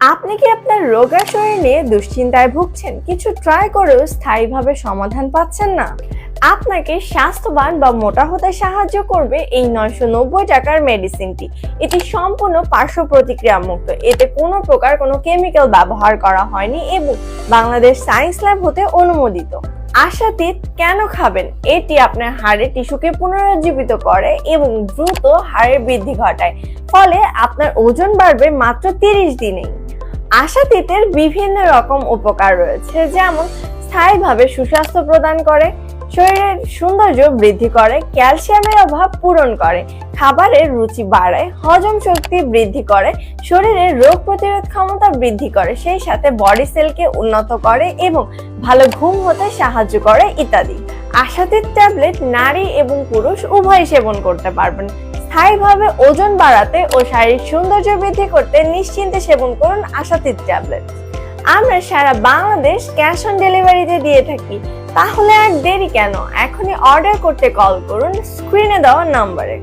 আপনি কি আপনার রোগা শরীর নিয়ে দুশ্চিন্তায় ভুগছেন? কিছু ট্রাই করেও স্থায়ীভাবে সমাধান পাচ্ছেন না। আপনাকে স্বাস্থ্যবান বা মোটা হতে সাহায্য করবে এই নয়শো নব্বই টাকার মেডিসিনটি এটি সম্পূর্ণ পার্শ্ব প্রতিক্রিয়া মুক্ত এতে কোনো প্রকার কোনো কেমিক্যাল ব্যবহার করা হয়নি এবং বাংলাদেশ সায়েন্স ল্যাব হতে অনুমোদিত। আশাতীত কেন খাবেন? এটি আপনার হাড়ের টিস্যুকে পুনরুজ্জীবিত করে এবং দ্রুত হাড়ের বৃদ্ধি ঘটায়। ফলে আপনার ওজন বাড়বে মাত্র তিরিশ দিনেই। আশাতীতের বিভিন্ন রকম উপকার রয়েছে, যেমন স্থায়ীভাবে সুস্বাস্থ্য প্রদান করে শরীরের সৌন্দর্য বৃদ্ধি করে, ক্যালসিয়ামের অভাব পূরণ করে, খাবারের রুচি বাড়ায়, হজম শক্তি বৃদ্ধি করে শরীরের রোগ প্রতিরোধ ক্ষমতা বৃদ্ধি করে, সেই সাথে বডি সেলকে উন্নত করে এবং ভালো ঘুম হতে সাহায্য করে ইত্যাদি। আশাতীত ট্যাবলেট নারী এবং পুরুষ উভয় সেবন করতে পারবেন। স্থায়ীভাবে ওজন বাড়াতে ও শারীরিক সৌন্দর্য বৃদ্ধি করতে নিশ্চিন্তে সেবন করুন আশাতীত ট্যাবলেট আমরা সারা বাংলাদেশ ক্যাশ অন ডেলিভারিতে দিয়ে থাকি। তাহলে আর দেরি কেন? এখনই অর্ডার করতে কল করুন স্ক্রিনে দেওয়া নম্বরে